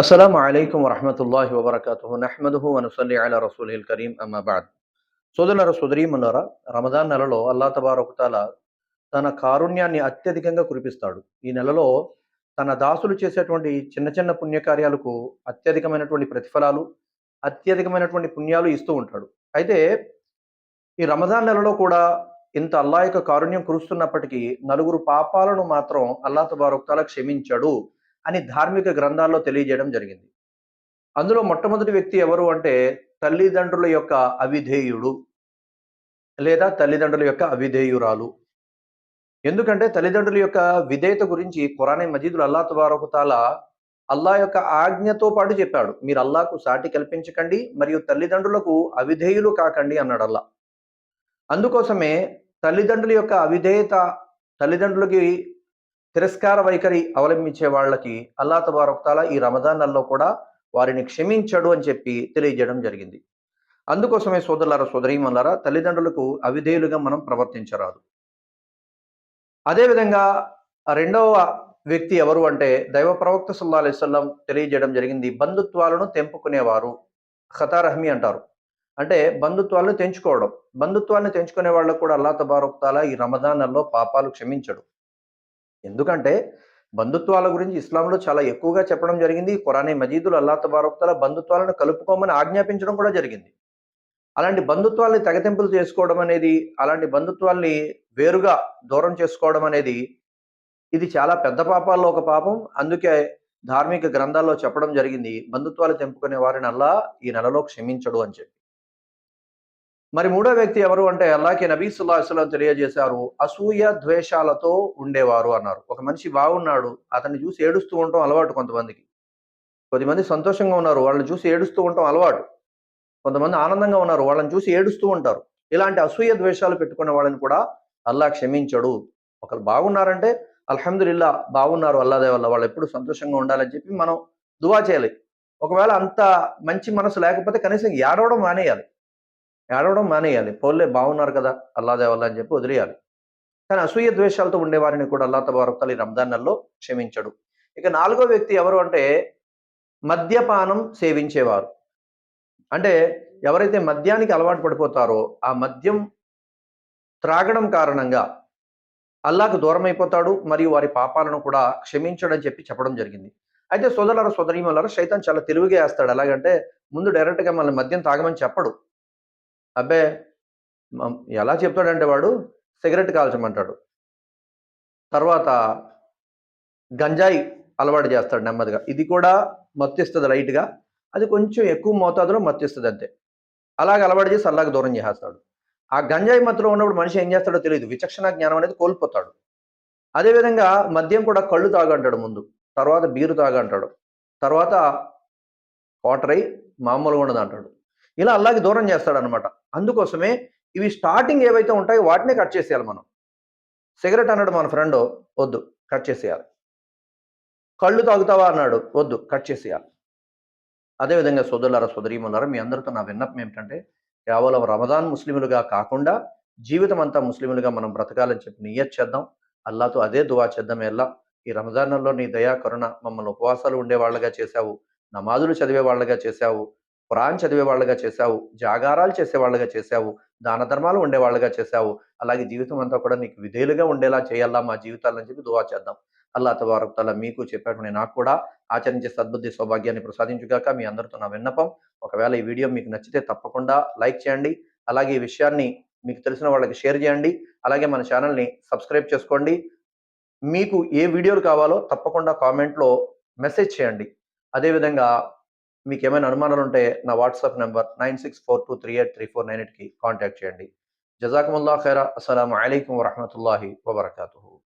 అస్సలం అయికం వరహమతుల్లాహి వబర్కతు నహ్మదుహు అనుసల్లి అలా రసూల్ కరీం అమ్మాబాద్ సోదరుల సుదరీములరా రమదాన్ నెలలో అల్లా తబారకుతాల తన కారుణ్యాన్ని అత్యధికంగా కురిపిస్తాడు. ఈ నెలలో తన దాసులు చేసేటువంటి చిన్న చిన్న పుణ్యకార్యాలకు అత్యధికమైనటువంటి ప్రతిఫలాలు అత్యధికమైనటువంటి పుణ్యాలు ఇస్తూ ఉంటాడు. అయితే ఈ రమదాన్ నెలలో కూడా ఇంత అల్లా యొక్క కారుణ్యం కురుస్తున్నప్పటికీ నలుగురు పాపాలను మాత్రం అల్లా తబారకుతాల క్షమించాడు. అని ధార్మిక గ్రంథాల్లో తెలియజేయడం జరిగింది. అందులో మొట్టమొదటి వ్యక్తి ఎవరు అంటే తల్లిదండ్రుల యొక్క అవిధేయుడు లేదా తల్లిదండ్రుల యొక్క అవిధేయురాలు. ఎందుకంటే తల్లిదండ్రుల యొక్క విధేయత గురించి కురానే మజీదులు అల్లా తుబారకుతాల అల్లా యొక్క ఆజ్ఞతో పాటు చెప్పాడు. మీరు అల్లాకు సాటి కల్పించకండి మరియు తల్లిదండ్రులకు అవిధేయులు కాకండి అన్నాడు అల్లా అందుకోసమే తల్లిదండ్రుల యొక్క అవిధేయత తల్లిదండ్రులకి తిరస్కార వైఖరి అవలంబించే వాళ్ళకి అల్లా తబారొక్తాల ఈ రమదాన్ నెలలో కూడా వారిని క్షమించడు అని చెప్పి తెలియజేయడం జరిగింది. అందుకోసమే సోదరులారా సోదరీమల్లారా తల్లిదండ్రులకు అవిధేయులుగా మనం ప్రవర్తించరాదు. అదేవిధంగా రెండవ వ్యక్తి ఎవరు అంటే దైవ ప్రవక్త సుల్లా అలైస్లం తెలియజేయడం జరిగింది. బంధుత్వాలను తెంపుకునేవారు ఖతారహ్మి అంటారు. అంటే బంధుత్వాలను తెంచుకోవడం. బంధుత్వాన్ని తెంచుకునే వాళ్ళకు కూడా అల్లా తబారొక్తాల ఈ రమదాన్ నెలలో పాపాలు క్షమించడు. ఎందుకంటే బంధుత్వాల గురించి ఇస్లాంలో చాలా ఎక్కువగా చెప్పడం జరిగింది. కురానే మజీదులు అల్లా తబారొక్తల బంధుత్వాలను కలుపుకోమని ఆజ్ఞాపించడం కూడా జరిగింది. అలాంటి బంధుత్వాల్ని తెగతింపులు చేసుకోవడం అనేది అలాంటి బంధుత్వాల్ని వేరుగా దూరం చేసుకోవడం అనేది ఇది చాలా పెద్ద పాపాల్లో ఒక పాపం. అందుకే ధార్మిక గ్రంథాల్లో చెప్పడం జరిగింది బంధుత్వాలు తెంపుకునే వారిని అల్లా ఈ నెలలో క్షమించడు అని చెప్పి. మరి మూడో వ్యక్తి ఎవరు అంటే అల్లాకి నబీ సుల్లాహస్లం తెలియజేశారు అసూయ ద్వేషాలతో ఉండేవారు అన్నారు. ఒక మనిషి బాగున్నాడు అతన్ని చూసి ఏడుస్తూ ఉండటం అలవాటు కొంతమందికి. కొద్దిమంది సంతోషంగా ఉన్నారు వాళ్ళని చూసి ఏడుస్తూ ఉండటం అలవాటు. కొంతమంది ఆనందంగా ఉన్నారు వాళ్ళని చూసి ఏడుస్తూ ఉంటారు. ఇలాంటి అసూయ ద్వేషాలు పెట్టుకునే వాళ్ళని కూడా అల్లా క్షమించడు. ఒకరు బాగున్నారంటే అల్హమ్దుల్లా బాగున్నారు అల్లాదే వల్ల వాళ్ళు ఎప్పుడు సంతోషంగా ఉండాలని చెప్పి మనం దువా చేయాలి. ఒకవేళ అంత మంచి మనసు లేకపోతే కనీసం ఏడవడం మానేయాలి. ఏడవడం మానేయాలి. పోలే బాగున్నారు కదా అల్లాదే వల్ల అని చెప్పి వదిలేయాలి. కానీ అసూయ ద్వేషాలతో ఉండేవారిని కూడా అల్లా తబారక్తలు రంజాన్ నెలలో క్షమించడు. ఇక నాలుగో వ్యక్తి ఎవరు అంటే మద్యపానం సేవించేవారు. అంటే ఎవరైతే మద్యానికి అలవాటు పడిపోతారో ఆ మద్యం త్రాగడం కారణంగా అల్లాకు దూరం అయిపోతాడు మరియు వారి పాపాలను కూడా క్షమించడని చెప్పి చెప్పడం జరిగింది. అయితే సోదరుల సోదరీమలారా శైతాన్ చాలా తెలివిగా వేస్తాడు. ఎలాగంటే ముందు డైరెక్ట్గా మనల్ని మద్యం తాగమని చెప్పడు. అబ్బే ఎలా చెప్తాడంటే వాడు సిగరెట్ కాల్చమంటాడు. తర్వాత గంజాయి అలవాటు చేస్తాడు నెమ్మదిగా. ఇది కూడా మత్తిస్తుంది లైట్గా. అది కొంచెం ఎక్కువ మోతాదులో మత్తిస్తుంది అంతే. అలాగ అలవాటు చేసి అలాగే దూరం చేస్తాడు ఆ గంజాయి మత్తులో ఉన్నప్పుడు మనిషి ఏం చేస్తాడో తెలియదు. విచక్షణ జ్ఞానం అనేది కోల్పోతాడు. అదేవిధంగా మద్యం కూడా కళ్ళు తాగంటాడు ముందు. తర్వాత బీరు తాగంటాడు. తర్వాత వాటర్ అయి మామూలుగా ఉండదు అంటాడు ఇలా అల్లాకి దూరం చేస్తాడు అనమాట అందుకోసమే ఇవి స్టార్టింగ్ ఏవైతే ఉంటాయో వాటినే కట్ చేసేయాలి మనం. సిగరెట్ అన్నాడు మన ఫ్రెండ్ వద్దు కట్ చేసేయాలి. కళ్ళు తాగుతావా అన్నాడు వద్దు కట్ చేసేయాలి. అదేవిధంగా సోదరులారా సోదరీములారా మీ అందరితో నా విన్నపం ఏమిటంటే కేవలం రమదాన్ ముస్లిములుగా కాకుండా జీవితం అంతా ముస్లిములుగా మనం బ్రతకాలని చెప్పి నియత్ చేద్దాం. అల్లాతో అదే దువా చేద్దాం. ఎల్లా ఈ రమదానంలో నీ దయా కరుణ మమ్మల్ని ఉపవాసాలు ఉండేవాళ్ళగా చేశావు నమాజులు చదివే వాళ్ళగా చేశావు ఖురాన్ చదివే వాళ్ళగా చేశావు జాగారాలు చేసేవాళ్ళగా చేశావు దాన ధర్మాలు ఉండేవాళ్ళగా చేశావు అలాగే జీవితం అంతా కూడా నీకు విధేయులుగా ఉండేలా చేయాలా మా జీవితాలని చెప్పి దువా చేద్దాం. అల్లా తల మీకు చెప్పేటువంటి నాకు కూడా ఆచరించే సద్బుద్ధి సౌభాగ్యాన్ని ప్రసాదించుగాక మీ అందరితో నా విన్నపం. ఒకవేళ ఈ వీడియో మీకు నచ్చితే తప్పకుండా లైక్ చేయండి అలాగే ఈ విషయాన్ని మీకు తెలిసిన వాళ్ళకి షేర్ చేయండి అలాగే మన ఛానల్ని సబ్స్క్రైబ్ చేసుకోండి. మీకు ఏ వీడియోలు కావాలో తప్పకుండా కామెంట్లో మెసేజ్ చేయండి. అదేవిధంగా మీకు ఏమైనా అనుమానాలు ఉంటే నా WhatsApp number nine six four two three eight three four nine ఎయిట్కి కాంటాక్ట్ చేయండి. జజాకుముల్లా ఖైరా. అస్సలం అయికం వరహమూల వబర్కూ